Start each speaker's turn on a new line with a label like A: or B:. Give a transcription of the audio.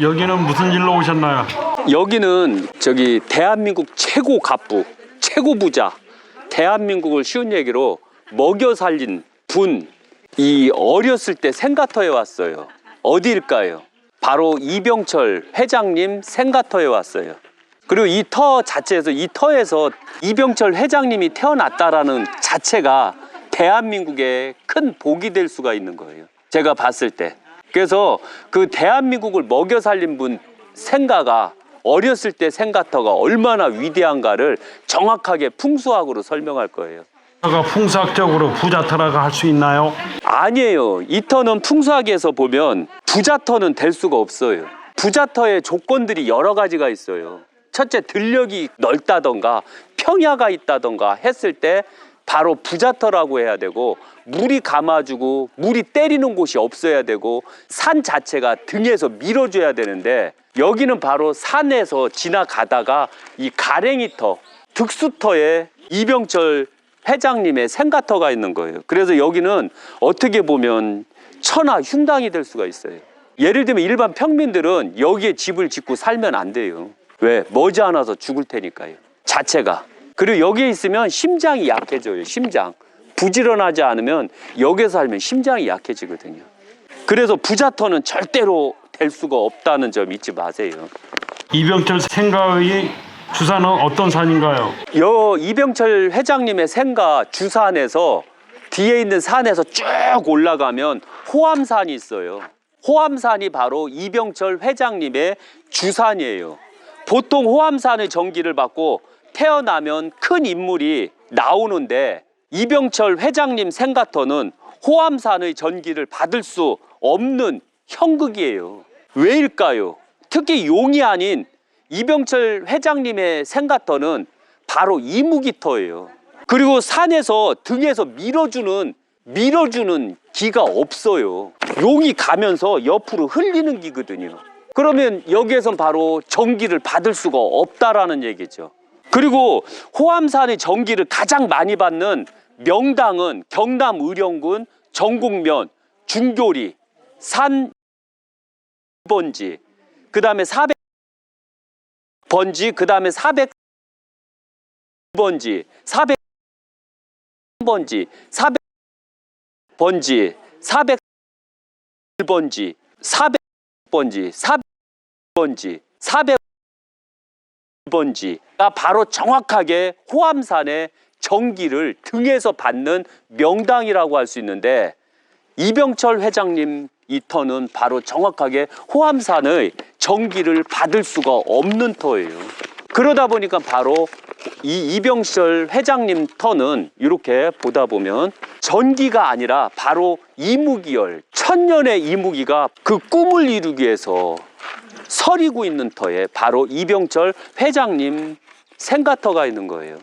A: 여기는 무슨 일로 오셨나요?
B: 여기는 저기 대한민국 최고 갑부, 최고 부자, 대한민국을 쉬운 얘기로 먹여 살린 분, 이 어렸을 때 생가터에 왔어요. 어디일까요? 바로 이병철 회장님 생가터에 왔어요. 그리고 이 터 자체에서 이 터에서 이병철 회장님이 태어났다라는 자체가 대한민국의 큰 복이 될 수가 있는 거예요. 제가 봤을 때. 그래서 그 대한민국을 먹여 살린 분 생가가 어렸을 때 생가터가 얼마나 위대한가를 정확하게 풍수학으로 설명할 거예요.
A: 풍수학적으로 부자터라고 할 수 있나요?
B: 아니에요. 이 터는 풍수학에서 보면 부자터는 될 수가 없어요. 부자터의 조건들이 여러 가지가 있어요. 첫째, 들녘이 넓다던가 평야가 있다던가 했을 때 바로 부자터라고 해야 되고 물이 감아주고 물이 때리는 곳이 없어야 되고 산 자체가 등에서 밀어줘야 되는데 여기는 바로 산에서 지나가다가 이 가랭이터, 득수터에 이병철 회장님의 생가터가 있는 거예요. 그래서 여기는 어떻게 보면 천하 흉당이 될 수가 있어요. 예를 들면 일반 평민들은 여기에 집을 짓고 살면 안 돼요. 왜? 머지않아서 죽을 테니까요. 자체가. 그리고 여기에 있으면 심장이 약해져요. 심장. 부지런하지 않으면 여기에 살면 심장이 약해지거든요. 그래서 부자터는 절대로 될 수가 없다는 점 잊지 마세요.
A: 이병철 생가의 주사는 어떤 산인가요?
B: 여 이병철 회장님의 생가 주산에서 뒤에 있는 산에서 쭉 올라가면 호암산이 있어요. 호암산이 바로 이병철 회장님의 주산이에요. 보통 호암산의 전기를 받고 태어나면 큰 인물이 나오는데 이병철 회장님 생가터는 호암산의 전기를 받을 수 없는 형극이에요. 왜일까요? 특히 용이 아닌 이병철 회장님의 생가터는 바로 이무기터예요. 그리고 산에서 등에서 밀어주는 밀어주는 기가 없어요. 용이 가면서 옆으로 흘리는 기거든요. 그러면 여기에선 바로 전기를 받을 수가 없다라는 얘기죠. 그리고 호암산의 전기를 가장 많이 받는 명당은 경남 의령군 정곡면 중교리 산 번지 그 다음에 400 번지 그 다음에 400 번지 400 번지 400 번지 400 번지 400 번지 400 번지 400 번지가 바로 정확하게 호암산의 전기를 등에서 받는 명당이라고 할 수 있는데 이병철 회장님 이 터는 바로 정확하게 호암산의 전기를 받을 수가 없는 터예요. 그러다 보니까 바로 이 이병철 회장님 터는 이렇게 보다 보면 전기가 아니라 바로 이무기열 천년의 이무기가 그 꿈을 이루기 위해서 서리고 있는 터에 바로 이병철 회장님 생가터가 있는 거예요.